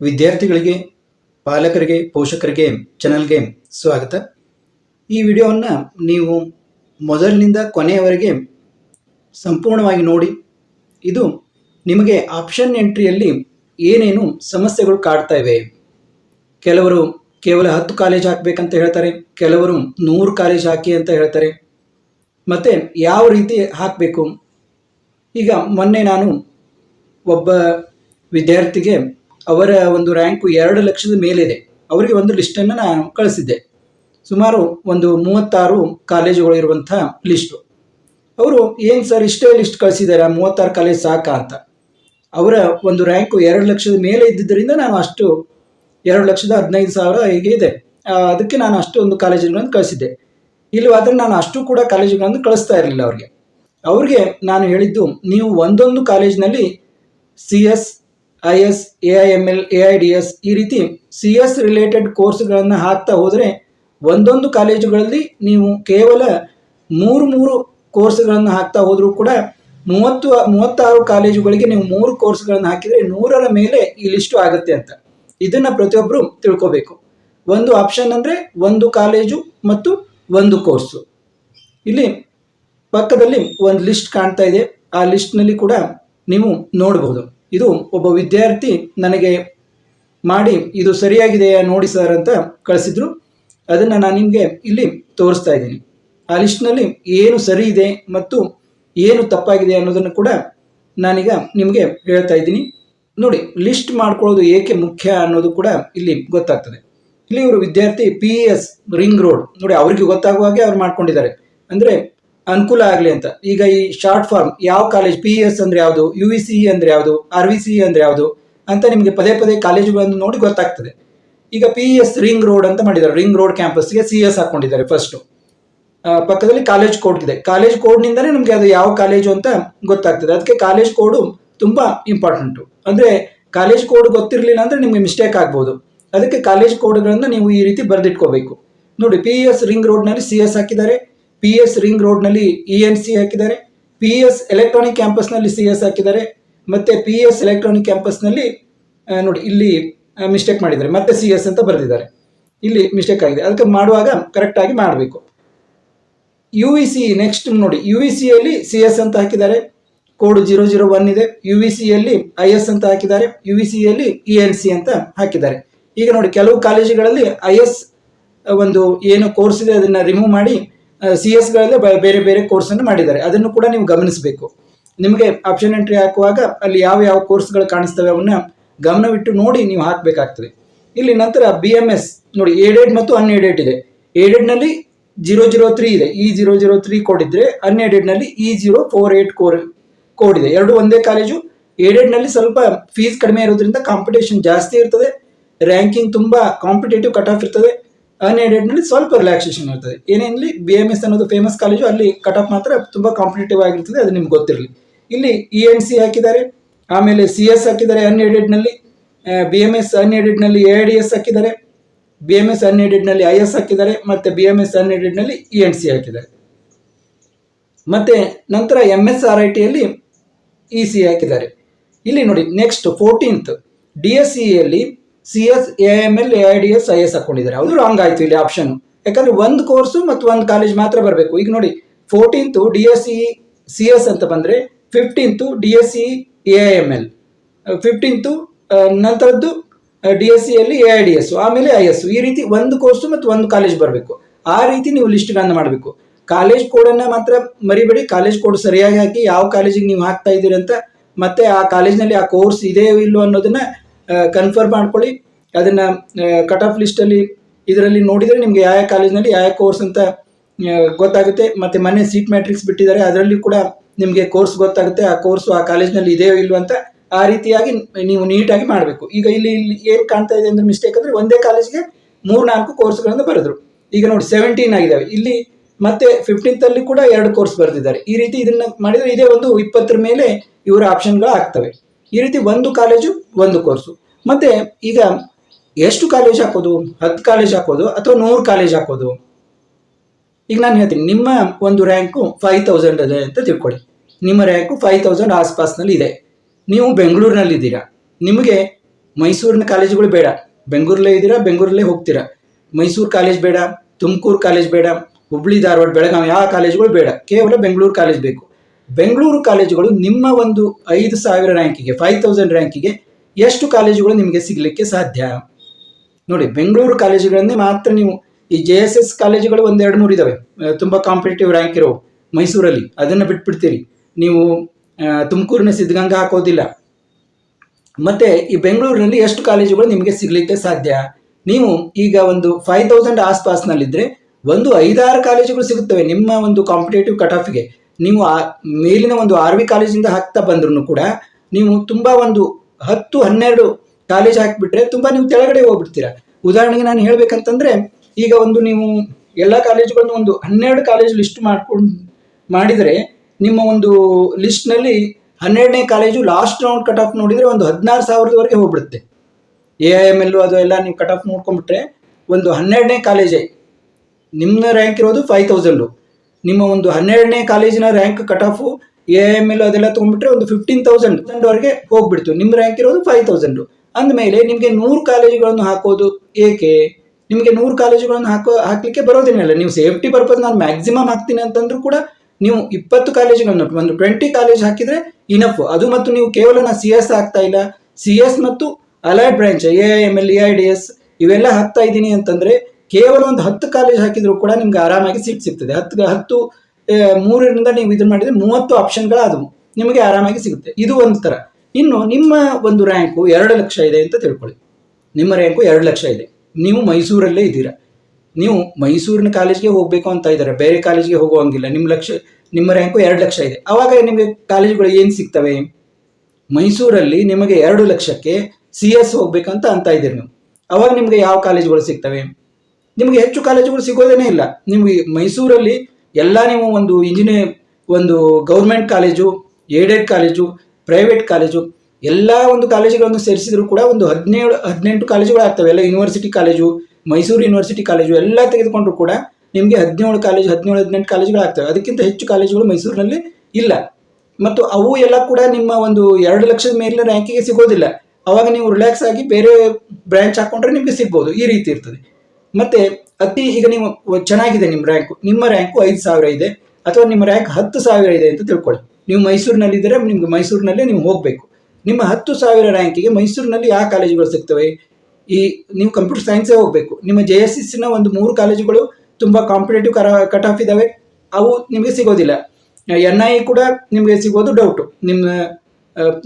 ವಿದ್ಯಾರ್ಥಿಗಳಿಗೆ, ಪಾಲಕರಿಗೆ, ಪೋಷಕರಿಗೆ ಚಾನಲ್ಗೆ ಸ್ವಾಗತ. ಈ ವಿಡಿಯೋವನ್ನು ನೀವು ಮೊದಲಿನಿಂದ ಕೊನೆಯವರೆಗೆ ಸಂಪೂರ್ಣವಾಗಿ ನೋಡಿ. ಇದು ನಿಮಗೆ ಆಪ್ಷನ್ ಎಂಟ್ರಿಯಲ್ಲಿ ಏನೇನು ಸಮಸ್ಯೆಗಳು ಕಾಡ್ತಾ ಇವೆ. ಕೆಲವರು ಕೇವಲ ಹತ್ತು ಕಾಲೇಜ್ ಹಾಕಬೇಕಂತ ಹೇಳ್ತಾರೆ, ಕೆಲವರು ನೂರು ಕಾಲೇಜ್ ಹಾಕಿ ಅಂತ ಹೇಳ್ತಾರೆ. ಮತ್ತು ಯಾವ ರೀತಿ ಹಾಕಬೇಕು? ಈಗ ಮೊನ್ನೆ ನಾನು ಒಬ್ಬ ವಿದ್ಯಾರ್ಥಿಗೆ ಅವರ ಒಂದು ರ್ಯಾಂಕು ಎರಡು ಲಕ್ಷದ ಮೇಲಿದೆ. ಅವರಿಗೆ ಒಂದು ಲಿಸ್ಟನ್ನು ನಾನು ಕಳಿಸಿದ್ದೆ. ಸುಮಾರು ಒಂದು ಮೂವತ್ತಾರು ಕಾಲೇಜುಗಳು ಇರುವಂಥ ಲಿಸ್ಟು ಅವರು ಏನು ಸರ್ ಇಷ್ಟೇ ಲಿಸ್ಟ್ ಕಳಿಸಿದ್ದಾರೆ ಮೂವತ್ತಾರು ಕಾಲೇಜ್ ಸಾಕಾ ಅಂತ. ಅವರ ಒಂದು ರ್ಯಾಂಕು ಎರಡು ಲಕ್ಷದ ಮೇಲೆ ಇದ್ದಿದ್ದರಿಂದ ನಾನು ಅಷ್ಟು ಎರಡು ಲಕ್ಷದ ಹದಿನೈದು ಸಾವಿರ ಹೀಗೆ ಇದೆ. ಅದಕ್ಕೆ ನಾನು ಅಷ್ಟು ಒಂದು ಕಾಲೇಜುಗಳನ್ನು ಕಳಿಸಿದ್ದೆ. ಇಲ್ಲವಾದರೆ ನಾನು ಅಷ್ಟು ಕೂಡ ಕಾಲೇಜುಗಳನ್ನು ಕಳಿಸ್ತಾ ಇರಲಿಲ್ಲ ಅವ್ರಿಗೆ. ಅವ್ರಿಗೆ ನಾನು ಹೇಳಿದ್ದು, ನೀವು ಒಂದೊಂದು ಕಾಲೇಜಿನಲ್ಲಿ C S I S, A I M L, A I D S ಈ ರೀತಿ ಸಿ ಎಸ್ ರಿಲೇಟೆಡ್ ಕೋರ್ಸ್ಗಳನ್ನು ಹಾಕ್ತಾ ಹೋದರೆ ಒಂದೊಂದು ಕಾಲೇಜುಗಳಲ್ಲಿ ನೀವು ಕೇವಲ ಮೂರು ಮೂರು ಕೋರ್ಸ್ಗಳನ್ನು ಹಾಕ್ತಾ ಹೋದರೂ ಕೂಡ ಮೂವತ್ತು, ಮೂವತ್ತಾರು ಕಾಲೇಜುಗಳಿಗೆ ನೀವು ಮೂರು ಕೋರ್ಸ್ಗಳನ್ನು ಹಾಕಿದರೆ ನೂರರ ಮೇಲೆ ಈ ಲಿಸ್ಟು ಆಗುತ್ತೆ ಅಂತ. ಇದನ್ನು ಪ್ರತಿಯೊಬ್ಬರು ತಿಳ್ಕೋಬೇಕು. ಒಂದು ಆಪ್ಷನ್ ಅಂದರೆ ಒಂದು ಕಾಲೇಜು ಮತ್ತು ಒಂದು ಕೋರ್ಸು ಇಲ್ಲಿ ಪಕ್ಕದಲ್ಲಿ ಒಂದು ಲಿಸ್ಟ್ ಕಾಣ್ತಾ ಇದೆ. ಆ ಲಿಸ್ಟ್ನಲ್ಲಿ ಕೂಡ ನೀವು ನೋಡಬಹುದು ಇದು ಒಬ್ಬ ವಿದ್ಯಾರ್ಥಿ ನನಗೆ ಮಾಡಿ ಇದು ಸರಿಯಾಗಿದೆಯಾ ನೋಡಿ ಸರ್ ಅಂತ ಕಳಿಸಿದ್ರು. ಅದನ್ನು ನಾನು ನಿಮಗೆ ಇಲ್ಲಿ ತೋರಿಸ್ತಾ ಇದ್ದೀನಿ. ಆ ಲಿಸ್ಟ್ನಲ್ಲಿ ಏನು ಸರಿ ಇದೆ ಮತ್ತು ಏನು ತಪ್ಪಾಗಿದೆ ಅನ್ನೋದನ್ನು ಕೂಡ ನಾನೀಗ ನಿಮಗೆ ಹೇಳ್ತಾ ಇದ್ದೀನಿ. ನೋಡಿ ಲಿಸ್ಟ್ ಮಾಡ್ಕೊಳ್ಳೋದು ಏಕೆ ಮುಖ್ಯ ಅನ್ನೋದು ಕೂಡ ಇಲ್ಲಿ ಗೊತ್ತಾಗ್ತದೆ. ಇಲ್ಲಿ ಇವರು ವಿದ್ಯಾರ್ಥಿ ಪಿ ಎಸ್ ರಿಂಗ್ ರೋಡ್ ನೋಡಿ, ಅವ್ರಿಗೆ ಗೊತ್ತಾಗುವ ಹಾಗೆ ಅವ್ರು ಮಾಡ್ಕೊಂಡಿದ್ದಾರೆ. ಅಂದರೆ ಅನುಕೂಲ ಆಗಲಿ ಅಂತ. ಈಗ ಈ ಶಾರ್ಟ್ ಫಾರ್ಮ್ ಯಾವ ಕಾಲೇಜ್ ಪಿ ಎಸ್ ಅಂದ್ರೆ ಯಾವುದು ಯು ವಿ ಸಿ ಅಂದರೆ ಯಾವುದು ಆರ್ ವಿ ಸಿ ಅಂದ್ರೆ ಯಾವುದು ಅಂತ ನಿಮಗೆ ಪದೇ ಪದೇ ಕಾಲೇಜುಗಳನ್ನು ನೋಡಿ ಗೊತ್ತಾಗ್ತದೆ. ಈಗ ಪಿ ಎಸ್ ರಿಂಗ್ ರೋಡ್ ಅಂತ ಮಾಡಿದ್ದಾರೆ. ರಿಂಗ್ ರೋಡ್ ಕ್ಯಾಂಪಸ್ಗೆ ಸಿ ಎಸ್ ಹಾಕೊಂಡಿದ್ದಾರೆ ಫಸ್ಟು ಪಕ್ಕದಲ್ಲಿ ಕಾಲೇಜ್ ಕೋಡ್ ಇದೆ. ಕಾಲೇಜ್ ಕೋಡ್ನಿಂದನೇ ನಮಗೆ ಅದು ಯಾವ ಕಾಲೇಜು ಅಂತ ಗೊತ್ತಾಗ್ತದೆ. ಅದಕ್ಕೆ ಕಾಲೇಜ್ ಕೋಡು ತುಂಬ ಇಂಪಾರ್ಟೆಂಟು ಅಂದರೆ ಕಾಲೇಜ್ ಕೋಡ್ ಗೊತ್ತಿರಲಿಲ್ಲ ಅಂದರೆ ನಿಮಗೆ ಮಿಸ್ಟೇಕ್ ಆಗ್ಬೋದು. ಅದಕ್ಕೆ ಕಾಲೇಜ್ ಕೋಡ್ಗಳನ್ನು ನೀವು ಈ ರೀತಿ ಬರೆದಿಟ್ಕೋಬೇಕು. ನೋಡಿ ಪಿ ಎಸ್ ರಿಂಗ್ ರೋಡ್ನಲ್ಲಿ ಸಿ ಎಸ್ ಹಾಕಿದ್ದಾರೆ. ಪಿ ಎಸ್ ರಿಂಗ್ ರೋಡ್ನಲ್ಲಿ ಇ ಎನ್ ಸಿ ಹಾಕಿದ್ದಾರೆ. ಪಿ ಎಸ್ ಎಲೆಕ್ಟ್ರಾನಿಕ್ ಕ್ಯಾಂಪಸ್ನಲ್ಲಿ ಸಿ ಎಸ್ ಹಾಕಿದ್ದಾರೆ. ಮತ್ತು ಪಿ ಎಸ್ ಎಲೆಕ್ಟ್ರಾನಿಕ್ ಕ್ಯಾಂಪಸ್ನಲ್ಲಿ ನೋಡಿ, ಇಲ್ಲಿ ಮಿಸ್ಟೇಕ್ ಮಾಡಿದ್ದಾರೆ. ಮತ್ತೆ ಸಿ ಎಸ್ ಅಂತ ಬರೆದಿದ್ದಾರೆ. ಇಲ್ಲಿ ಮಿಸ್ಟೇಕ್ ಆಗಿದೆ. ಅದಕ್ಕೆ ಮಾಡುವಾಗ ಕರೆಕ್ಟಾಗಿ ಮಾಡಬೇಕು. ಯು ವಿ ಸಿ ನೆಕ್ಸ್ಟ್ ನೋಡಿ ಯು ವಿ ಸಿಯಲ್ಲಿ ಸಿ ಎಸ್ ಅಂತ ಹಾಕಿದ್ದಾರೆ. ಕೋಡ್ ಜೀರೋ ಜೀರೋ ಒನ್ ಇದೆ. ಯು ವಿ ಸಿಯಲ್ಲಿ ಐ ಎಸ್ ಅಂತ ಹಾಕಿದ್ದಾರೆ. ಯು ವಿ ಸಿಯಲ್ಲಿ ಇ ಎನ್ ಸಿ ಅಂತ ಹಾಕಿದ್ದಾರೆ. ಈಗ ನೋಡಿ, ಕೆಲವು ಕಾಲೇಜುಗಳಲ್ಲಿ ಐ ಎಸ್ ಒಂದು ಏನು ಕೋರ್ಸ್ ಇದೆ, ಅದನ್ನು ರಿಮೂವ್ ಮಾಡಿ ಸಿ ಎಸ್ಗಳಲ್ಲಿ ಬೇರೆ ಬೇರೆ ಕೋರ್ಸನ್ನು ಮಾಡಿದ್ದಾರೆ. ಅದನ್ನು ಕೂಡ ನೀವು ಗಮನಿಸಬೇಕು. ನಿಮಗೆ ಆಪ್ಷನ್ ಎಂಟ್ರಿ ಹಾಕುವಾಗ ಅಲ್ಲಿ ಯಾವ ಯಾವ ಕೋರ್ಸ್ಗಳು ಕಾಣಿಸ್ತವೆ ಅವನ್ನ ಗಮನವಿಟ್ಟು ನೋಡಿ ನೀವು ಹಾಕಬೇಕಾಗ್ತದೆ. ಇಲ್ಲಿ ನಂತರ ಬಿ ಎಂ ಎಸ್ ನೋಡಿ ಏಡೆಡ್ ಮತ್ತು ಅನ್ಎಡೆಡ್ ಇದೆ. ಏಡೆಡ್ನಲ್ಲಿ ಜೀರೋ ಜೀರೋ ತ್ರೀ ಇದೆ. E zero zero three code ಇದ್ರೆ ಅನ್ಏಡೆಡ್ನಲ್ಲಿ E zero four eight core code ಇದೆ. ಎರಡು ಒಂದೇ ಕಾಲೇಜು ಏಡೆಡ್ನಲ್ಲಿ ಸ್ವಲ್ಪ ಫೀಸ್ ಕಡಿಮೆ ಇರೋದ್ರಿಂದ ಕಾಂಪಿಟೇಷನ್ ಜಾಸ್ತಿ ಇರ್ತದೆ. ರ್ಯಾಂಕಿಂಗ್ ತುಂಬ ಕಾಂಪಿಟೇಟಿವ್ ಕಟ್ ಆಫ್ ಇರ್ತದೆ. ಅನ್ಏಡೆಡ್ನಲ್ಲಿ ಸ್ವಲ್ಪ ರಿಲ್ಯಾಕ್ಸೇಷನ್ ಇರ್ತದೆ. ಏನೇನಲ್ಲಿ ಬಿ ಎಂ ಎಸ್ ಅನ್ನೋದು ಫೇಮಸ್ ಕಾಲೇಜು ಅಲ್ಲಿ ಕಟ್ ಆಫ್ ಮಾತ್ರ ತುಂಬ ಕಾಂಪಿಟೇಟಿವ್ ಆಗಿರ್ತದೆ, ಅದು ನಿಮ್ಗೆ ಗೊತ್ತಿರಲಿ. ಇಲ್ಲಿ ಇ ಎನ್ ಸಿ ಹಾಕಿದ್ದಾರೆ, ಆಮೇಲೆ ಸಿ ಎಸ್ ಹಾಕಿದ್ದಾರೆ ಅನ್ಏಡೆಡ್ನಲ್ಲಿ ಬಿ ಎಂ ಎಸ್ ಅನ್ಏಡೆಡ್ನಲ್ಲಿ ಎ ಡಿ ಎಸ್ ಹಾಕಿದ್ದಾರೆ ಬಿ ಎಂ ಎಸ್ ಅನ್ಏಡೆಡ್ನಲ್ಲಿ ಐ ಎಸ್ ಹಾಕಿದ್ದಾರೆ, ಮತ್ತು ಬಿ ಎಂ ಎಸ್ ಅನ್ಏಡೆಡ್ನಲ್ಲಿ ಇ ಎನ್ ಸಿ ಹಾಕಿದ್ದಾರೆ. ಮತ್ತು ನಂತರ ಎಂ ಎಸ್ ಆರ್ ಐ ಟಿಯಲ್ಲಿ ಇ ಸಿ ಹಾಕಿದ್ದಾರೆ. ಇಲ್ಲಿ ನೋಡಿ ನೆಕ್ಸ್ಟ್ ಫೋರ್ಟೀನ್ತ್ ಡಿ ಎಸ್ ಸಿಯಲ್ಲಿ C S A M L A I D S I S ಹಾಕೊಂಡಿದ್ದಾರೆ. ಅದು ರಾಂಗ್ ಆಯಿತು ಇಲ್ಲಿ ಆಪ್ಷನ್ ಯಾಕಂದ್ರೆ ಒಂದು ಕೋರ್ಸು ಮತ್ತು ಒಂದು ಕಾಲೇಜ್ ಮಾತ್ರ ಬರಬೇಕು. ಈಗ ನೋಡಿ fourteenth D S C C S ಅಂತ ಬಂದರೆ fifteenth D S C A M L fifteenth ನಂತರದ್ದು D S ಸಿಯಲ್ಲಿ ಎ ಐ ಡಿ ಎಸ್ ಆಮೇಲೆ ಐ ಎಸ್ ಈ ರೀತಿ ಒಂದು ಕೋರ್ಸು ಮತ್ತು ಒಂದು ಕಾಲೇಜ್ ಬರಬೇಕು. ಆ ರೀತಿ ನೀವು ಲಿಸ್ಟ್ಗಳನ್ನು ಮಾಡಬೇಕು. ಕಾಲೇಜ್ ಕೋಡನ್ನು ಮಾತ್ರ ಮರಿಬೇಡಿ. ಕಾಲೇಜ್ ಕೋಡ್ ಸರಿಯಾಗಿ ಹಾಕಿ ಯಾವ ಕಾಲೇಜಿಗೆ ನೀವು ಹಾಕ್ತಾ ಇದ್ದೀರಿ ಅಂತ ಮತ್ತೆ ಆ ಕಾಲೇಜ್ನಲ್ಲಿ ಆ ಕೋರ್ಸ್ ಇದೆಯೋ ಇಲ್ಲೋ ಅನ್ನೋದನ್ನ ಕನ್ಫರ್ಮ್ ಮಾಡ್ಕೊಳ್ಳಿ. ಅದನ್ನು ಕಟ್ ಆಫ್ ಲಿಸ್ಟಲ್ಲಿ ಇದರಲ್ಲಿ ನೋಡಿದರೆ ನಿಮಗೆ ಯಾವ ಕಾಲೇಜ್ನಲ್ಲಿ ಯಾವ ಕೋರ್ಸ್ ಅಂತ ಗೊತ್ತಾಗುತ್ತೆ. ಮತ್ತು ಮನೆ ಸೀಟ್ ಮ್ಯಾಟ್ರಿಕ್ಸ್ ಬಿಟ್ಟಿದ್ದಾರೆ. ಅದರಲ್ಲಿ ಕೂಡ ನಿಮಗೆ ಕೋರ್ಸ್ ಗೊತ್ತಾಗುತ್ತೆ. ಆ ಕೋರ್ಸು ಆ ಕಾಲೇಜ್ನಲ್ಲಿ ಇದೆಯೋ ಇಲ್ವೋ ಅಂತ ಆ ರೀತಿಯಾಗಿ ನೀವು ನೀಟಾಗಿ ಮಾಡಬೇಕು. ಈಗ ಇಲ್ಲಿ ಇಲ್ಲಿ ಏನು ಕಾಣ್ತಾ ಇದೆ ಅಂದ್ರೆ ಮಿಸ್ಟೇಕ್ ಅಂದರೆ ಒಂದೇ ಕಾಲೇಜ್ಗೆ ಮೂರು ನಾಲ್ಕು ಕೋರ್ಸ್ಗಳನ್ನು ಬರೆದ್ರು. ಈಗ ನೋಡಿ ಸೆವೆಂಟೀನ್ ಆಗಿದ್ದಾವೆ ಇಲ್ಲಿ ಮತ್ತೆ ಫಿಫ್ಟೀನ್ತಲ್ಲಿ ಕೂಡ ಎರಡು ಕೋರ್ಸ್ ಬರೆದಿದ್ದಾರೆ. ಈ ರೀತಿ ಇದನ್ನ ಮಾಡಿದರೆ ಇದೇ ಒಂದು ಇಪ್ಪತ್ತರ ಮೇಲೆ ಇವರ ಆಪ್ಷನ್ಗಳು ಆಗ್ತವೆ ಈ ರೀತಿ ಒಂದು ಕಾಲೇಜು, ಒಂದು ಕೋರ್ಸು ಮತ್ತೆ ಈಗ ಎಷ್ಟು ಕಾಲೇಜ್ ಹಾಕೋದು? ಹತ್ತು ಕಾಲೇಜ್ ಹಾಕೋದು ಅಥವಾ ನೂರು ಕಾಲೇಜ್ ಹಾಕೋದು? ಈಗ ನಾನು ಹೇಳ್ತೀನಿ, ನಿಮ್ಮ ಒಂದು ರ್ಯಾಂಕು ಫೈವ್ ತೌಸಂಡ್ ಇದೆ ಅಂತ ತಿಳ್ಕೊಳ್ಳಿ. ನಿಮ್ಮ ರ್ಯಾಂಕು ಫೈವ್ ತೌಸಂಡ್ ಆಸ್ಪಾಸ್ನಲ್ಲಿ ಇದೆ. ನೀವು ಬೆಂಗಳೂರಿನಲ್ಲಿದ್ದೀರಾ ನಿಮಗೆ ಮೈಸೂರಿನ ಕಾಲೇಜುಗಳು ಬೇಡ. ಬೆಂಗಳೂರಲ್ಲೇ ಇದ್ದೀರಾ? ಬೆಂಗಳೂರಲ್ಲೇ ಹೋಗ್ತೀರಾ? ಮೈಸೂರು ಕಾಲೇಜ್ ಬೇಡ, ತುಮಕೂರು ಕಾಲೇಜ್ ಬೇಡ, ಹುಬ್ಳಿ, ಧಾರವಾಡ, ಬೆಳಗಾವಿ ಯಾವ ಕಾಲೇಜುಗಳು ಬೇಡ. ಕೇವಲ ಬೆಂಗಳೂರು ಕಾಲೇಜ್ ಬೇಕು. ಬೆಂಗಳೂರು ಕಾಲೇಜುಗಳು ನಿಮ್ಮ ಒಂದು ಐದು ಸಾವಿರ ರ್ಯಾಂಕಿಗೆ ಫೈವ್ ತೌಸಂಡ್ ರ್ಯಾಂಕಿಗೆ ಎಷ್ಟು ಕಾಲೇಜುಗಳು ನಿಮಗೆ ಸಿಗಲಿಕ್ಕೆ ಸಾಧ್ಯ? ನೋಡಿ, ಬೆಂಗಳೂರು ಕಾಲೇಜುಗಳನ್ನೇ ಮಾತ್ರ ನೀವು ಈ ಜೆ ಎಸ್ ಎಸ್ ಕಾಲೇಜುಗಳು ಒಂದು ಎರಡು ಮೂರು ಇದ್ದಾವೆ ತುಂಬ ಕಾಂಪಿಟೇಟಿವ್ ರ್ಯಾಂಕ್ ಇರೋ ಮೈಸೂರಲ್ಲಿ. ಅದನ್ನು ಬಿಟ್ಬಿಡ್ತೀರಿ. ನೀವು ತುಮಕೂರಿನ ಸಿದ್ಧಗಂಗಾ ಹಾಕೋದಿಲ್ಲ. ಮತ್ತೆ ಈ ಬೆಂಗಳೂರಿನಲ್ಲಿ ಎಷ್ಟು ಕಾಲೇಜುಗಳು ನಿಮಗೆ ಸಿಗಲಿಕ್ಕೆ ಸಾಧ್ಯ? ನೀವು ಈಗ ಒಂದು ಫೈವ್ ತೌಸಂಡ್ ಆಸ್ಪಾಸ್ನಲ್ಲಿದ್ದರೆ ಒಂದು ಐದಾರು ಕಾಲೇಜುಗಳು ಸಿಗುತ್ತವೆ ನಿಮ್ಮ ಒಂದು ಕಾಂಪಿಟೇಟಿವ್ ಕಟ್ ಆಫ್ಗೆ ನೀವು ಆ ಮೇಲಿನ ಒಂದು ಆರ್ ವಿ ಕಾಲೇಜಿಂದ ಹಾಕ್ತಾ ಬಂದ್ರೂ ಕೂಡ ನೀವು ತುಂಬ ಒಂದು ಹತ್ತು, ಹನ್ನೆರಡು ಕಾಲೇಜ್ ಹಾಕಿಬಿಟ್ರೆ ತುಂಬ ನೀವು ಕೆಳಗಡೆ ಹೋಗ್ಬಿಡ್ತೀರಾ. ಉದಾಹರಣೆಗೆ ನಾನು ಹೇಳ್ಬೇಕಂತಂದ್ರೆ ಈಗ ಒಂದು ನೀವು ಎಲ್ಲ ಕಾಲೇಜುಗಳನ್ನು ಒಂದು ಹನ್ನೆರಡು ಕಾಲೇಜ್ ಲಿಸ್ಟ್ ಮಾಡ್ಕೊಂಡು ಮಾಡಿದರೆ ನಿಮ್ಮ ಒಂದು ಲಿಸ್ಟ್ನಲ್ಲಿ ಹನ್ನೆರಡನೇ college last round cut off ನೋಡಿದರೆ ಒಂದು ಹದಿನಾರು ಸಾವಿರದವರೆಗೆ ಹೋಗ್ಬಿಡುತ್ತೆ. ಎ ಐ ಎಂ ಎಲ್ಲು ಅದು ಎಲ್ಲ ನೀವು ಕಟ್ ಆಫ್ ನೋಡ್ಕೊಂಡ್ಬಿಟ್ರೆ ಒಂದು ಹನ್ನೆರಡನೇ ಕಾಲೇಜೇ. ನಿಮ್ಮ ರ್ಯಾಂಕ್ ಇರೋದು ಫೈವ್ ತೌಸಂಡು ನಿಮ್ಮ ಒಂದು ಹನ್ನೆರಡನೇ ಕಾಲೇಜಿನ rank cut off A M L ಅದೆಲ್ಲ ತೊಗೊಂಡ್ಬಿಟ್ರೆ ಒಂದು ಫಿಫ್ಟೀನ್ ತೌಸಂಡ್ ವರೆಗೆ ಹೋಗ್ಬಿಡ್ತು. ನಿಮ್ಮ ರ್ಯಾಂಕ್ ಇರೋದು ಫೈವ್ ತೌಸಂಡು ಅಂದಮೇಲೆ ನಿಮಗೆ ನೂರು ಕಾಲೇಜುಗಳನ್ನು ಹಾಕೋದು ಏಕೆ? ನಿಮಗೆ ನೂರು ಕಾಲೇಜುಗಳನ್ನು ಹಾಕೋ, ಹಾಕಲಿಕ್ಕೆ ಬರೋದೇನಿಲ್ಲ ನೀವು ಸೇಫ್ಟಿ ಪರ್ಪಸ್ ನಾನು ಮ್ಯಾಕ್ಸಿಮಮ್ ಹಾಕ್ತೀನಿ ಅಂತಂದ್ರೂ ಕೂಡ ನೀವು ಇಪ್ಪತ್ತು ಕಾಲೇಜುಗಳನ್ನು ಒಂದು ಟ್ವೆಂಟಿ ಕಾಲೇಜ್ ಹಾಕಿದರೆ ಇನಫ್ ಅದು ಮತ್ತು ನೀವು ಕೇವಲ ನಾನು ಸಿ ಎಸ್ ಹಾಕ್ತಾ ಇಲ್ಲ. ಸಿ ಎಸ್ ಮತ್ತು allied branch A I M L A I D S ಇವೆಲ್ಲ ಹಾಕ್ತಾ ಇದ್ದೀನಿ ಅಂತಂದರೆ ಕೇವಲ ಒಂದು ಹತ್ತು ಕಾಲೇಜ್ ಹಾಕಿದ್ರು ಕೂಡ ನಿಮ್ಗೆ ಆರಾಮಾಗಿ ಸೀಟ್ ಸಿಗ್ತದೆ. ಹತ್ತು ಹತ್ತು ಮೂರರಿಂದ ನೀವು ಇದನ್ನ ಮಾಡಿದರೆ ಮೂವತ್ತು ಆಪ್ಷನ್ಗಳಾದವು ನಿಮಗೆ ಆರಾಮಾಗಿ ಸಿಗುತ್ತೆ. ಇದು ಒಂದು ಥರ ಇನ್ನು ನಿಮ್ಮ ಒಂದು ರ್ಯಾಂಕು ಎರಡು ಲಕ್ಷ ಇದೆ ಅಂತ ತಿಳ್ಕೊಳ್ಳಿ. ನಿಮ್ಮ ರ್ಯಾಂಕು ಎರಡು ಲಕ್ಷ ಇದೆ. ನೀವು ಮೈಸೂರಲ್ಲೇ ಇದ್ದೀರಾ. ನೀವು ಮೈಸೂರಿನ ಕಾಲೇಜ್ಗೆ ಹೋಗಬೇಕು ಅಂತ ಇದ್ದಾರೆ. ಬೇರೆ ಕಾಲೇಜ್ಗೆ ಹೋಗುವಂಗಿಲ್ಲ. ನಿಮ್ಮ ಲಕ್ಷ, ನಿಮ್ಮ ರ್ಯಾಂಕು ಎರಡು ಲಕ್ಷ ಇದೆ. ಅವಾಗ ನಿಮಗೆ ಕಾಲೇಜುಗಳು ಏನು ಸಿಗ್ತವೆ? ಮೈಸೂರಲ್ಲಿ ನಿಮಗೆ ಎರಡು ಲಕ್ಷಕ್ಕೆ ಸಿ ಎಸ್ ಹೋಗ್ಬೇಕಂತ ಅಂತ ಇದ್ದೀರಿ ನೀವು. ಅವಾಗ ನಿಮಗೆ ಯಾವ ಕಾಲೇಜುಗಳು ಸಿಗ್ತವೆ? ನಿಮಗೆ ಹೆಚ್ಚು ಕಾಲೇಜುಗಳು ಸಿಗೋದೇನೇ ಇಲ್ಲ. ನಿಮಗೆ ಮೈಸೂರಲ್ಲಿ ಎಲ್ಲ ನೀವು ಒಂದು ಇಂಜಿನಿಯರ್ ಒಂದು government college aided college private college ಎಲ್ಲ ಒಂದು ಕಾಲೇಜುಗಳನ್ನು ಸೇರಿಸಿದ್ರು ಕೂಡ ಒಂದು ಹದಿನೇಳು, ಹದಿನೆಂಟು ಕಾಲೇಜುಗಳು ಆಗ್ತವೆ. ಎಲ್ಲ university college Mysuru university college ಎಲ್ಲ ತೆಗೆದುಕೊಂಡ್ರು ಕೂಡ ನಿಮಗೆ ಹದಿನೇಳು ಕಾಲೇಜು ಹದಿನೇಳು, ಹದಿನೆಂಟು ಕಾಲೇಜುಗಳು ಆಗ್ತವೆ. ಅದಕ್ಕಿಂತ ಹೆಚ್ಚು ಕಾಲೇಜುಗಳು ಮೈಸೂರಿನಲ್ಲಿ ಇಲ್ಲ. ಮತ್ತು ಅವು ಎಲ್ಲ ಕೂಡ ನಿಮ್ಮ ಒಂದು ಎರಡು ಲಕ್ಷದ ಮೇಲಿನ ರ್ಯಾಂಕಿಗೆ ಸಿಗೋದಿಲ್ಲ. ಅವಾಗ ನೀವು ರಿಲ್ಯಾಕ್ಸ್ ಆಗಿ ಬೇರೆ ಬ್ರ್ಯಾಂಚ್ ಹಾಕೊಂಡ್ರೆ ನಿಮಗೆ ಸಿಗ್ಬೋದು. ಈ ರೀತಿ ಇರ್ತದೆ. ಮತ್ತೆ ಅತಿ ಈಗ ನೀವು ಚೆನ್ನಾಗಿದೆ ನಿಮ್ಮ ರ್ಯಾಂಕು ನಿಮ್ಮ ರ್ಯಾಂಕು ಐದು ಸಾವಿರ ಇದೆ ಅಥವಾ ನಿಮ್ಮ ರ್ಯಾಂಕ್ ಹತ್ತು ಸಾವಿರ ಇದೆ ಅಂತ ತಿಳ್ಕೊಳ್ಳಿ. ನೀವು ಮೈಸೂರಿನಲ್ಲಿದ್ದರೆ ನಿಮ್ಗೆ ಮೈಸೂರಿನಲ್ಲೇ ನೀವು ಹೋಗಬೇಕು. ನಿಮ್ಮ ಹತ್ತು ಸಾವಿರ ರ್ಯಾಂಕಿಗೆ ಮೈಸೂರಿನಲ್ಲಿ ಯಾವ ಕಾಲೇಜುಗಳು ಸಿಗ್ತವೆ? ಈ ನೀವು ಕಂಪ್ಯೂಟರ್ ಸೈನ್ಸೇ ಹೋಗಬೇಕು. ನಿಮ್ಮ ಜೆ ಎಸ್ ಎಸ್ಸಿನ ಒಂದು ಮೂರು ಕಾಲೇಜುಗಳು ತುಂಬ ಕಾಂಪಿಟೇಟಿವ್ ಕರ ಕಟ್ ಆಫ್ ಇದ್ದಾವೆ ಅವು ನಿಮಗೆ ಸಿಗೋದಿಲ್ಲ. ಎನ್ ಐ ಕೂಡ ನಿಮಗೆ ಸಿಗೋದು ಡೌಟು ನಿಮ್ಮ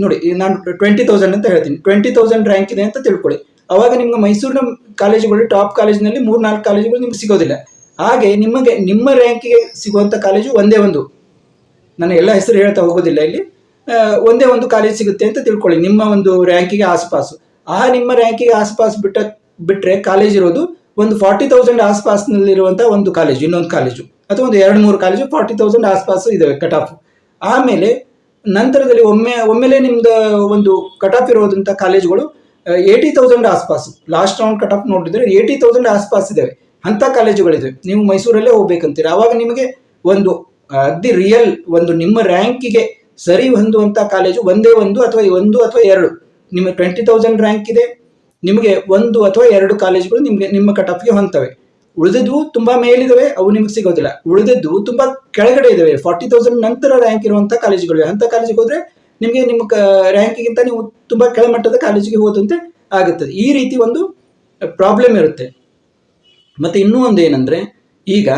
ನೋಡಿ, ನಾನು ಟ್ವೆಂಟಿ ತೌಸಂಡ್ ಅಂತ ಹೇಳ್ತೀನಿ. ಟ್ವೆಂಟಿ ತೌಸಂಡ್ ರ್ಯಾಂಕ್ ಇದೆ ಅಂತ ತಿಳ್ಕೊಳ್ಳಿ. ಅವಾಗ ನಿಮ್ಗೆ ಮೈಸೂರಿನ ಕಾಲೇಜುಗಳು ಟಾಪ್ ಕಾಲೇಜಿನಲ್ಲಿ ಮೂರು ನಾಲ್ಕು ಕಾಲೇಜುಗಳು ನಿಮ್ಗೆ ಸಿಗೋದಿಲ್ಲ. ಹಾಗೆ ನಿಮಗೆ, ನಿಮ್ಮ ರ್ಯಾಂಕಿಗೆ ಸಿಗುವಂಥ ಕಾಲೇಜು ಒಂದೇ ಒಂದು. ನಾನು ಎಲ್ಲ ಹೆಸರು ಹೇಳ್ತಾ ಹೋಗೋದಿಲ್ಲ ಇಲ್ಲಿ. ಒಂದೇ ಒಂದು ಕಾಲೇಜ್ ಸಿಗುತ್ತೆ ಅಂತ ತಿಳ್ಕೊಳ್ಳಿ, ನಿಮ್ಮ ಒಂದು ರ್ಯಾಂಕಿಗೆ ಆಸ್ಪಾಸು. ಆ ನಿಮ್ಮ ರ್ಯಾಂಕಿಗೆ ಆಸ್ಪಾಸ್ ಬಿಟ್ಟ ಬಿಟ್ಟರೆ ಕಾಲೇಜ್ ಇರೋದು ಒಂದು ಫಾರ್ಟಿ ತೌಸಂಡ್ ಆಸ್ಪಾಸ್ನಲ್ಲಿರುವಂಥ ಒಂದು ಕಾಲೇಜು, ಇನ್ನೊಂದು ಕಾಲೇಜು. ಅಥವಾ ಒಂದು ಎರಡು ಮೂರು ಕಾಲೇಜು ಫಾರ್ಟಿ ತೌಸಂಡ್ ಆಸ್ಪಾಸು ಇದಾವೆ ಕಟ್ ಆಫ್ ಆಮೇಲೆ ನಂತರದಲ್ಲಿ ಒಮ್ಮೆ, ಒಮ್ಮೆಲೆ ನಿಮ್ದು ಒಂದು ಕಟ್ ಆಫ್ ಇರೋದಂಥ ಕಾಲೇಜುಗಳು ಏಯ್ಟಿ ತೌಸಂಡ್ ಆಸ್ಪಾಸು. ಲಾಸ್ಟ್ ರೌಂಡ್ ಕಟ್ ಆಫ್ ನೋಡಿದ್ರೆ ಏಯ್ಟಿ ತೌಸಂಡ್ ಆಸ್ಪಾಸ್ ಇದ್ದಾವೆ ಅಂಥ ಕಾಲೇಜುಗಳಿದೆ. ನೀವು ಮೈಸೂರಲ್ಲೇ ಹೋಗ್ಬೇಕಂತೀರ? ಆವಾಗ ನಿಮಗೆ ಒಂದು ಅಗ್ದಿ ರಿಯಲ್ ಒಂದು ನಿಮ್ಮ ರ್ಯಾಂಕಿಗೆ ಸರಿ ಹೊಂದುವಂಥ ಕಾಲೇಜು ಒಂದೇ ಒಂದು ಅಥವಾ ಒಂದು ಅಥವಾ ಎರಡು. ನಿಮ್ಮ ಟ್ವೆಂಟಿ ತೌಸಂಡ್ ರ್ಯಾಂಕ್ ಇದೆ. ನಿಮಗೆ ಒಂದು ಅಥವಾ ಎರಡು ಕಾಲೇಜುಗಳು ನಿಮಗೆ ನಿಮ್ಮ ಕಟ್ ಆಫ್ಗೆ ಹೊಂತವೆ ಉಳಿದದ್ದು ತುಂಬಾ ಮೇಲಿದಾವೆ, ಅವು ನಿಮಗೆ ಸಿಗೋದಿಲ್ಲ. ಉಳಿದದ್ದು ತುಂಬಾ ಕೆಳಗಡೆ ಇದಾವೆ. ಫಾರ್ಟಿ ತೌಸಂಡ್ ನಂತರ ರ್ಯಾಂಕ್ ಇರುವಂಥ ಕಾಲೇಜುಗಳಿವೆ. ಅಂಥ ಕಾಲೇಜಿಗೆ ಹೋದ್ರೆ ನಿಮಗೆ ನಿಮ್ಮ ರ್ಯಾಂಕಿಗಿಂತ ನೀವು ತುಂಬ ಕೆಳಮಟ್ಟದ ಕಾಲೇಜಿಗೆ ಹೋದಂತೆ ಆಗುತ್ತದೆ ಈ ರೀತಿ ಒಂದು ಪ್ರಾಬ್ಲಮ್ ಇರುತ್ತೆ. ಮತ್ತೆ ಇನ್ನೂ ಒಂದು ಏನಂದ್ರೆ ಈಗ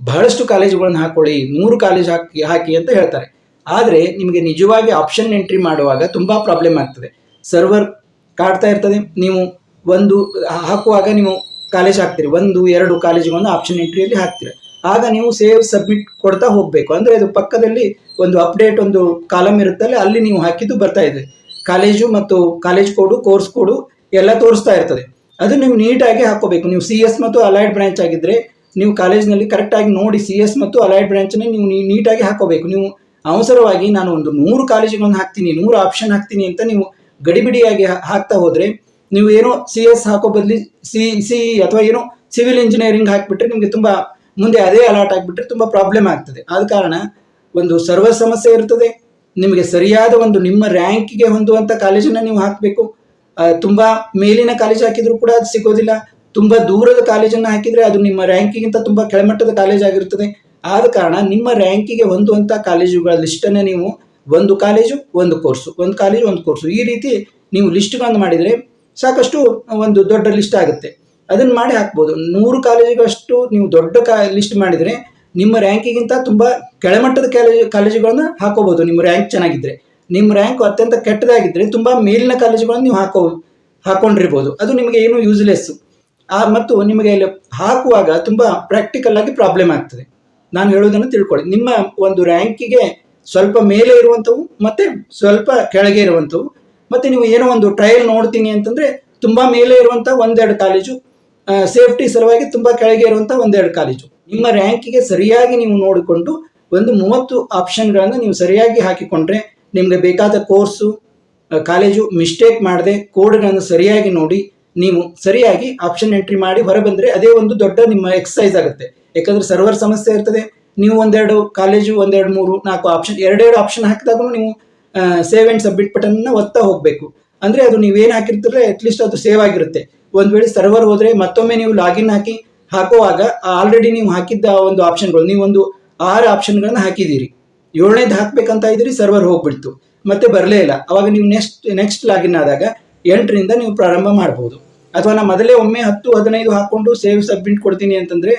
ಬಹಳಷ್ಟು ಕಾಲೇಜುಗಳನ್ನು ಹಾಕೊಳ್ಳಿ, ಮೂರು ಕಾಲೇಜ್ ಹಾಕಿ ಹಾಕಿ ಅಂತ ಹೇಳ್ತಾರೆ. ಆದರೆ ನಿಮಗೆ ನಿಜವಾಗಿ ಆಪ್ಷನ್ ಎಂಟ್ರಿ ಮಾಡುವಾಗ ತುಂಬಾ ಪ್ರಾಬ್ಲಮ್ ಆಗ್ತದೆ. ಸರ್ವರ್ ಕಾಡ್ತಾ ಇರ್ತದೆ, ನೀವು ಒಂದು ಹಾಕುವಾಗ ನೀವು ಕಾಲೇಜ್ ಹಾಕ್ತೀರಿ. ಒಂದು, ಎರಡು ಕಾಲೇಜಿಗೊಂದು ಆಪ್ಷನ್ ಎಂಟ್ರಿಯಲ್ಲಿ ಹಾಕ್ತೀರಿ. ಆಗ ನೀವು ಸೇವ್ ಸಬ್ಮಿಟ್ ಕೊಡ್ತಾ ಹೋಗಬೇಕು. ಅಂದರೆ ಅದು ಪಕ್ಕದಲ್ಲಿ ಒಂದು ಅಪ್ಡೇಟ್ ಒಂದು ಕಾಲಮ್ ಇರುತ್ತಲ್ಲ, ಅಲ್ಲಿ ನೀವು ಹಾಕಿದ್ದು ಬರ್ತಾ ಇದೆ. ಕಾಲೇಜು ಮತ್ತು ಕಾಲೇಜ್ ಕೋಡು ಕೋರ್ಸ್ ಕೋಡು ಎಲ್ಲ ತೋರಿಸ್ತಾ ಇರ್ತದೆ. ಅದು ನೀವು ನೀಟಾಗಿ ಹಾಕೋಬೇಕು ನೀವು ಸಿ ಎಸ್ ಮತ್ತು ಅಲೈಡ್ ಬ್ರಾಂಚ್ ಆಗಿದ್ರೆ, ನೀವು ಕಾಲೇಜ್ನಲ್ಲಿ ಕರೆಕ್ಟಾಗಿ ನೋಡಿ ಸಿ ಎಸ್ ಮತ್ತು ಅಲೈಡ್ ಬ್ರಾಂಚನ್ನೇ ನೀವು ನೀಟಾಗಿ ಹಾಕೋಬೇಕು ನೀವು ಅವಸರವಾಗಿ ನಾನು ಒಂದು ನೂರು ಕಾಲೇಜುಗಳನ್ನು ಹಾಕ್ತೀನಿ, ನೂರು ಆಪ್ಷನ್ ಹಾಕ್ತೀನಿ ಅಂತ ನೀವು ಗಡಿಬಿಡಿಯಾಗಿ ಹಾಕ್ತಾ ಹೋದರೆ, ನೀವು ಏನೋ ಸಿ ಎಸ್ ಹಾಕೋ ಬದಲಿ ಸಿ ಸಿ ಅಥವಾ ಏನೋ ಸಿವಿಲ್ ಇಂಜಿನಿಯರಿಂಗ್ ಹಾಕಿಬಿಟ್ರೆ ನಿಮಗೆ ತುಂಬ, ಮುಂದೆ ಅದೇ ಅಲಾಟ್ ಆಗಿಬಿಟ್ರೆ ತುಂಬ ಪ್ರಾಬ್ಲಮ್ ಆಗ್ತದೆ. ಆದ ಕಾರಣ ಒಂದು ಸರ್ವ ಸಮಸ್ಯೆ ಇರ್ತದೆ. ನಿಮಗೆ ಸರಿಯಾದ ಒಂದು ನಿಮ್ಮ ರ್ಯಾಂಕಿಗೆ ಹೊಂದುವಂಥ ಕಾಲೇಜನ್ನು ನೀವು ಹಾಕಬೇಕು. ತುಂಬಾ ಮೇಲಿನ ಕಾಲೇಜ್ ಹಾಕಿದ್ರು ಕೂಡ ಅದು ಸಿಗೋದಿಲ್ಲ. ತುಂಬಾ ದೂರದ ಕಾಲೇಜನ್ನು ಹಾಕಿದ್ರೆ ಅದು ನಿಮ್ಮ ರ್ಯಾಂಕಿಗಿಂತ ತುಂಬಾ ಕೆಳಮಟ್ಟದ ಕಾಲೇಜ್ ಆಗಿರುತ್ತದೆ ಆದ ಕಾರಣ ನಿಮ್ಮ ರ್ಯಾಂಕಿಗೆ ಹೊಂದುವಂತ ಕಾಲೇಜುಗಳ ಲಿಸ್ಟನ್ನು ನೀವು ಒಂದು ಕಾಲೇಜು ಒಂದು ಕೋರ್ಸು ಒಂದು ಕಾಲೇಜು ಒಂದು ಕೋರ್ಸು ಈ ರೀತಿ ನೀವು ಲಿಸ್ಟ್ಗಳನ್ನು ಮಾಡಿದರೆ ಸಾಕಷ್ಟು ಒಂದು ದೊಡ್ಡ ಲಿಸ್ಟ್ ಆಗುತ್ತೆ. ಅದನ್ನು ಮಾಡಿ ಹಾಕ್ಬೋದು. ನೂರು ಕಾಲೇಜುಗಳಷ್ಟು ನೀವು ದೊಡ್ಡ ಕಾ ಲಿಸ್ಟ್ ಮಾಡಿದರೆ ನಿಮ್ಮ ರ್ಯಾಂಕಿಗಿಂತ ತುಂಬ ಕೆಳಮಟ್ಟದ ಕಾಲೇಜ್, ಕಾಲೇಜುಗಳನ್ನು ಹಾಕೋಬಹುದು ನಿಮ್ಮ ರ್ಯಾಂಕ್ ಚೆನ್ನಾಗಿದ್ರೆ. ನಿಮ್ಮ ರ್ಯಾಂಕ್ ಅತ್ಯಂತ ಕೆಟ್ಟದಾಗಿದ್ದರೆ ತುಂಬ ಮೇಲಿನ ಕಾಲೇಜುಗಳನ್ನು ನೀವು ಹಾಕೋ, ಹಾಕೊಂಡಿರ್ಬೋದು. ಅದು ನಿಮಗೆ ಏನು ಯೂಸ್ಲೆಸ್ ಆ, ಮತ್ತು ನಿಮಗೆ ಇಲ್ಲಿ ಹಾಕುವಾಗ ತುಂಬ ಪ್ರಾಕ್ಟಿಕಲ್ ಆಗಿ ಪ್ರಾಬ್ಲಮ್ ಆಗ್ತದೆ. ನಾನು ಹೇಳೋದನ್ನು ತಿಳ್ಕೊಳ್ಳಿ. ನಿಮ್ಮ ಒಂದು ರ್ಯಾಂಕಿಗೆ ಸ್ವಲ್ಪ ಮೇಲೆ ಇರುವಂಥವು ಮತ್ತೆ ಸ್ವಲ್ಪ ಕೆಳಗೆ ಇರುವಂಥವು. ಮತ್ತೆ ನೀವು ಏನೋ ಒಂದು ಟ್ರಯಲ್ ನೋಡ್ತೀನಿ ಅಂತಂದ್ರೆ ತುಂಬ ಮೇಲೆ ಇರುವಂಥ ಒಂದೆರಡು ಕಾಲೇಜು ಸೇಫ್ಟಿ ಸಲುವಾಗಿ ತುಂಬ ಕೆಳಗೆ ಇರುವಂಥ ಒಂದೆರಡು ಕಾಲೇಜು. ನಿಮ್ಮ ರ್ಯಾಂಕಿಗೆ ಸರಿಯಾಗಿ ನೀವು ನೋಡಿಕೊಂಡು ಒಂದು ಮೂವತ್ತು ಆಪ್ಷನ್ಗಳನ್ನು ನೀವು ಸರಿಯಾಗಿ ಹಾಕಿಕೊಂಡ್ರೆ ನಿಮಗೆ ಬೇಕಾದ ಕೋರ್ಸು ಕಾಲೇಜು ಮಿಸ್ಟೇಕ್ ಮಾಡದೆ ಕೋಡ್ಗಳನ್ನು ಸರಿಯಾಗಿ ನೋಡಿ ನೀವು ಸರಿಯಾಗಿ ಆಪ್ಷನ್ ಎಂಟ್ರಿ ಮಾಡಿ ಹೊರಬಂದರೆ ಅದೇ ಒಂದು ದೊಡ್ಡ ನಿಮ್ಮ ಎಕ್ಸಸೈಸ್ ಆಗುತ್ತೆ. ಯಾಕಂದರೆ ಸರ್ವರ್ ಸಮಸ್ಯೆ ಇರ್ತದೆ. ನೀವು ಒಂದೆರಡು ಕಾಲೇಜು ಒಂದೆರಡು ಮೂರು, ನಾಲ್ಕು ಆಪ್ಷನ್ ಎರಡೆರಡು ಆಪ್ಷನ್ ಹಾಕಿದಾಗೂ ನೀವು ಸೇವ್ ಆ್ಯಂಡ್ ಸಬ್ಮಿಟ್ ಬಟನ್ನ ಒತ್ತಾ ಹೋಗಬೇಕು. ಅಂದರೆ ಅದು ನೀವೇನು ಹಾಕಿರ್ತೀರ ಅಟ್ಲೀಸ್ಟ್ ಅದು ಸೇವ್ ಆಗಿರುತ್ತೆ. ಒಂದು ವೇಳೆ ಸರ್ವರ್ ಹೋದರೆ ಮತ್ತೊಮ್ಮೆ ನೀವು ಲಾಗಿನ್ ಹಾಕಿ ಹಾಕುವಾಗ ಆಲ್ರೆಡಿ ನೀವು ಹಾಕಿದ್ದ ಒಂದು ಆಪ್ಷನ್ಗಳು ನೀವೊಂದು ಆರು ಆಪ್ಷನ್ಗಳನ್ನ ಹಾಕಿದ್ದೀರಿ. ಏಳನೇದು ಹಾಕ್ಬೇಕಂತ ಇದ್ರಿ ಸರ್ವರ್ ಹೋಗ್ಬಿಡ್ತು. ಮತ್ತೆ ಬರಲೇ ಇಲ್ಲ. ಅವಾಗ ನೀವು ನೆಕ್ಸ್ಟ್ ನೆಕ್ಸ್ಟ್ ಲಾಗಿನ್ ಆದಾಗ ಎಂಟರಿಂದ ನೀವು ಪ್ರಾರಂಭ ಮಾಡ್ಬೋದು. ಅಥವಾ ನಾ ಮೊದಲೇ ಒಮ್ಮೆ ಹತ್ತು, ಹದಿನೈದು ಹಾಕೊಂಡು ಸೇವ್ ಸಬ್ಮಿಟ್ ಕೊಡ್ತೀನಿ ಅಂತಂದ್ರೆ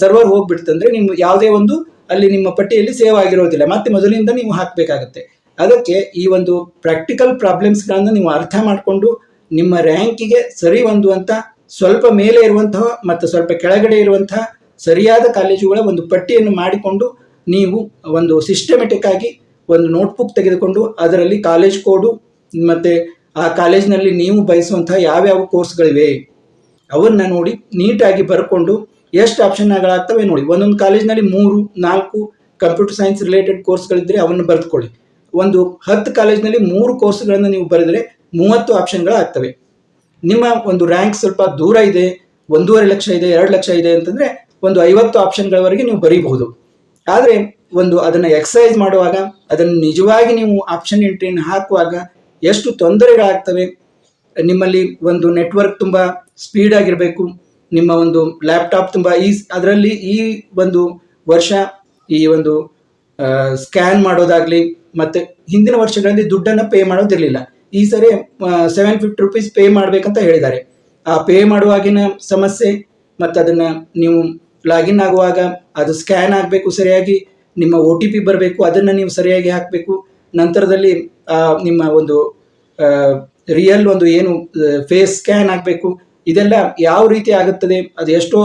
ಸರ್ವರ್ ಹೋಗ್ಬಿಡ್ತಂದ್ರೆ ನಿಮ್ಮ ಯಾವುದೇ ಒಂದು ಅಲ್ಲಿ ನಿಮ್ಮ ಪಟ್ಟಿಯಲ್ಲಿ ಸೇವ್ ಆಗಿರೋದಿಲ್ಲ. ಮತ್ತೆ ಮೊದಲಿಂದ ನೀವು ಹಾಕಬೇಕಾಗತ್ತೆ. ಅದಕ್ಕೆ ಈ ಒಂದು ಪ್ರಾಕ್ಟಿಕಲ್ ಪ್ರಾಬ್ಲಮ್ಸ್ಗಳನ್ನು ನೀವು ಅರ್ಥ ಮಾಡಿಕೊಂಡು ನಿಮ್ಮ ರ್ಯಾಂಕಿಗೆ ಸರಿ ಹೊಂದುವಂಥ ಸ್ವಲ್ಪ ಮೇಲೆ ಇರುವಂತಹ ಮತ್ತು ಸ್ವಲ್ಪ ಕೆಳಗಡೆ ಇರುವಂತಹ ಸರಿಯಾದ ಕಾಲೇಜುಗಳ ಒಂದು ಪಟ್ಟಿಯನ್ನು ಮಾಡಿಕೊಂಡು ನೀವು ಒಂದು ಸಿಸ್ಟಮೆಟಿಕ್ ಆಗಿ ಒಂದು ನೋಟ್ಬುಕ್ ತೆಗೆದುಕೊಂಡು ಅದರಲ್ಲಿ ಕಾಲೇಜ್ ಕೋಡು ಮತ್ತು ಆ ಕಾಲೇಜಿನಲ್ಲಿ ನೀವು ಬಯಸುವಂತಹ ಯಾವ್ಯಾವ ಕೋರ್ಸ್ಗಳಿವೆ ಅವನ್ನ ನೋಡಿ ನೀಟಾಗಿ ಬರ್ಕೊಂಡು ಎಷ್ಟು ಆಪ್ಷನ್ಗಳಾಗ್ತವೆ ನೋಡಿ. ಒಂದೊಂದು ಕಾಲೇಜ್ನಲ್ಲಿ ಮೂರು, ನಾಲ್ಕು ಕಂಪ್ಯೂಟರ್ ಸೈನ್ಸ್ ರಿಲೇಟೆಡ್ ಕೋರ್ಸ್ಗಳಿದ್ದರೆ ಅವನ್ನು ಬರೆದುಕೊಳ್ಳಿ. ಒಂದು ಹತ್ತು ಕಾಲೇಜ್ನಲ್ಲಿ ಮೂರು ಕೋರ್ಸ್ಗಳನ್ನು ನೀವು ಬರೆದರೆ ಮೂವತ್ತು ಆಪ್ಷನ್ಗಳಾಗ್ತವೆ ನಿಮ್ಮ ಒಂದು ರ್ಯಾಂಕ್ ಸ್ವಲ್ಪ ದೂರ ಇದೆ, ಒಂದೂವರೆ ಲಕ್ಷ ಇದೆ, ಎರಡು ಲಕ್ಷ ಇದೆ ಅಂತಂದ್ರೆ ಒಂದು ಐವತ್ತು ಆಪ್ಷನ್ಗಳವರೆಗೆ ನೀವು ಬರೀಬಹುದು. ಆದರೆ ಒಂದು ಅದನ್ನು ಎಕ್ಸಸೈಸ್ ಮಾಡುವಾಗ, ಅದನ್ನು ನಿಜವಾಗಿ ನೀವು ಆಪ್ಷನ್ ಎಂಟ್ರಿಯನ್ನು ಹಾಕುವಾಗ ಎಷ್ಟು ತೊಂದರೆಗಳಾಗ್ತವೆ? ನಿಮ್ಮಲ್ಲಿ ಒಂದು ನೆಟ್ವರ್ಕ್ ತುಂಬ ಸ್ಪೀಡ್ ಆಗಿರಬೇಕು, ನಿಮ್ಮ ಒಂದು ಲ್ಯಾಪ್ಟಾಪ್ ತುಂಬ ಈ ಅದರಲ್ಲಿ ಈ ಒಂದು ವರ್ಷ ಈ ಒಂದು ಸ್ಕ್ಯಾನ್ ಮಾಡೋದಾಗ್ಲಿ, ಮತ್ತೆ ಹಿಂದಿನ ವರ್ಷಗಳಲ್ಲಿ ದುಡ್ಡನ್ನು ಪೇ ಮಾಡೋದಿರಲಿಲ್ಲ. ಈ ಸರಿ ಸೆವೆನ್ ಫಿಫ್ಟಿ ರುಪೀಸ್ ಪೇ ಮಾಡಬೇಕಂತ ಹೇಳಿದ್ದಾರೆ. ಆ ಪೇ ಮಾಡುವಾಗಿನ ಸಮಸ್ಯೆ ಮತ್ತು ಅದನ್ನು ನೀವು ಲಾಗಿನ್ ಆಗುವಾಗ ಅದು ಸ್ಕ್ಯಾನ್ ಆಗಬೇಕು ಸರಿಯಾಗಿ, ನಿಮ್ಮ ಒ ಟಿ ಪಿ ಬರಬೇಕು, ಅದನ್ನು ನೀವು ಸರಿಯಾಗಿ ಹಾಕಬೇಕು. ನಂತರದಲ್ಲಿ ನಿಮ್ಮ ಒಂದು ರಿಯಲ್ ಒಂದು ಏನು ಫೇಸ್ ಸ್ಕ್ಯಾನ್ ಆಗಬೇಕು. ಇದೆಲ್ಲ ಯಾವ ರೀತಿ ಆಗುತ್ತದೆ, ಅದು ಎಷ್ಟೋ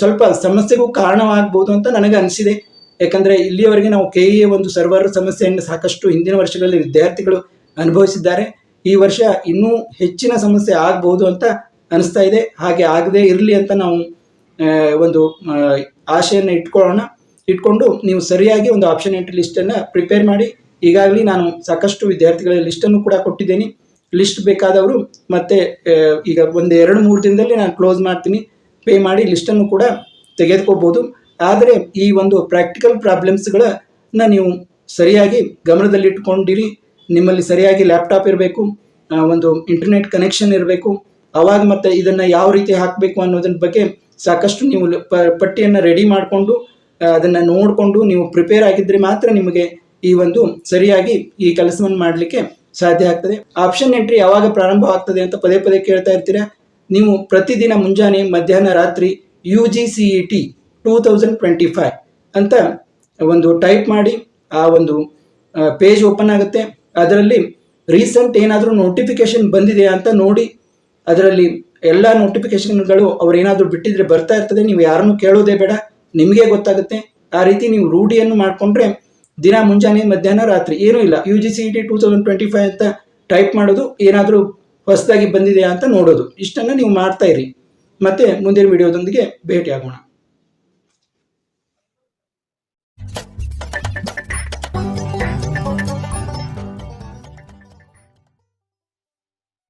ಸ್ವಲ್ಪ ಸಮಸ್ಯೆಗೂ ಕಾರಣವಾಗಬಹುದು ಅಂತ ನನಗೆ ಅನಿಸಿದೆ. ಯಾಕಂದರೆ ಇಲ್ಲಿಯವರೆಗೆ ನಾವು ಕೆ ಇ ಒಂದು ಸರ್ವರ್ ಸಮಸ್ಯೆಯನ್ನು ಸಾಕಷ್ಟು ಹಿಂದಿನ ವರ್ಷಗಳಲ್ಲಿ ವಿದ್ಯಾರ್ಥಿಗಳು ಅನುಭವಿಸಿದ್ದಾರೆ. ಈ ವರ್ಷ ಇನ್ನೂ ಹೆಚ್ಚಿನ ಸಮಸ್ಯೆ ಆಗಬಹುದು ಅಂತ ಅನಿಸ್ತಾ ಇದೆ. ಹಾಗೆ ಆಗದೆ ಇರಲಿ ಅಂತ ನಾವು ಒಂದು ಆಶೆಯನ್ನು ಇಟ್ಕೊಳ್ಳೋಣ. ಇಟ್ಕೊಂಡು ನೀವು ಸರಿಯಾಗಿ ಒಂದು ಆಪ್ಷನ್ ಎಂಟ್ರಿ ಲಿಸ್ಟನ್ನು ಪ್ರಿಪೇರ್ ಮಾಡಿ. ಈಗಾಗಲೇ ನಾನು ಸಾಕಷ್ಟು ವಿದ್ಯಾರ್ಥಿಗಳ ಲಿಸ್ಟನ್ನು ಕೂಡ ಕೊಟ್ಟಿದ್ದೀನಿ. ಲಿಸ್ಟ್ ಬೇಕಾದವರು ಮತ್ತೆ ಈಗ ಒಂದು ಎರಡು ಮೂರು ದಿನದಲ್ಲಿ ನಾನು ಕ್ಲೋಸ್ ಮಾಡ್ತೀನಿ. ಪೇ ಮಾಡಿ ಲಿಸ್ಟನ್ನು ಕೂಡ ತೆಗೆದುಕೋಬೋದು ಆದರೆ ಈ ಒಂದು ಪ್ರಾಕ್ಟಿಕಲ್ ಪ್ರಾಬ್ಲಮ್ಸ್ಗಳನ್ನ ನೀವು ಸರಿಯಾಗಿ ಗಮನದಲ್ಲಿಟ್ಕೊಂಡಿರಿ. ನಿಮ್ಮಲ್ಲಿ ಸರಿಯಾಗಿ ಲ್ಯಾಪ್ಟಾಪ್ ಇರಬೇಕು ಒಂದು ಇಂಟರ್ನೆಟ್ ಕನೆಕ್ಷನ್ ಇರಬೇಕು, ಅವಾಗ ಮತ್ತೆ ಇದನ್ನು ಯಾವ ರೀತಿ ಹಾಕಬೇಕು ಅನ್ನೋದ್ರ ಬಗ್ಗೆ ಸಾಕಷ್ಟು ನೀವು ಪಟ್ಟಿಯನ್ನು ರೆಡಿ ಮಾಡಿಕೊಂಡು ಅದನ್ನು ನೋಡಿಕೊಂಡು ನೀವು ಪ್ರಿಪೇರ್ ಆಗಿದ್ದರೆ ಮಾತ್ರ ನಿಮಗೆ ಈ ಒಂದು ಸರಿಯಾಗಿ ಈ ಕೆಲಸವನ್ನು ಮಾಡಲಿಕ್ಕೆ ಸಾಧ್ಯ ಆಗ್ತದೆ. ಆಪ್ಷನ್ ಎಂಟ್ರಿ ಯಾವಾಗ ಪ್ರಾರಂಭವಾಗ್ತದೆ ಅಂತ ಪದೇ ಪದೇ ಕೇಳ್ತಾ ಇರ್ತೀರಾ? ನೀವು ಪ್ರತಿದಿನ ಮುಂಜಾನೆ ಮಧ್ಯಾಹ್ನ ರಾತ್ರಿ U G C E T two thousand twenty five ಅಂತ ಒಂದು ಟೈಪ್ ಮಾಡಿ, ಆ ಒಂದು ಪೇಜ್ ಓಪನ್ ಆಗುತ್ತೆ. ಅದರಲ್ಲಿ ರೀಸೆಂಟ್ ಏನಾದರೂ ನೋಟಿಫಿಕೇಶನ್ ಬಂದಿದೆಯಾ ಅಂತ ನೋಡಿ, ಅದರಲ್ಲಿ ಎಲ್ಲ ನೋಟಿಫಿಕೇಶನ್ಗಳು ಅವ್ರು ಏನಾದರೂ ಬಿಟ್ಟಿದ್ರೆ ಬರ್ತಾ ಇರ್ತದೆ, ನೀವು ಯಾರನ್ನು ಕೇಳೋದೇ ಬೇಡ, ನಿಮಗೆ ಗೊತ್ತಾಗುತ್ತೆ. ಆ ರೀತಿ ನೀವು ರೂಢಿಯನ್ನು ಮಾಡಿಕೊಂಡ್ರೆ ದಿನ ಮುಂಜಾನೆ, ಮಧ್ಯಾಹ್ನ, ರಾತ್ರಿ, ಏನೂ ಇಲ್ಲ. U G C T two thousand twenty five ಅಂತ ಟೈಪ್ ಮಾಡೋದು, ಏನಾದರೂ ಹೊಸದಾಗಿ ಬಂದಿದೆಯಾ ಅಂತ ನೋಡೋದು. ಇಷ್ಟನ್ನು ನೀವು ಮಾಡ್ತಾ ಇರಿ. ಮತ್ತೆ ಮುಂದಿನ ವಿಡಿಯೋದೊಂದಿಗೆ ಭೇಟಿಯಾಗೋಣ.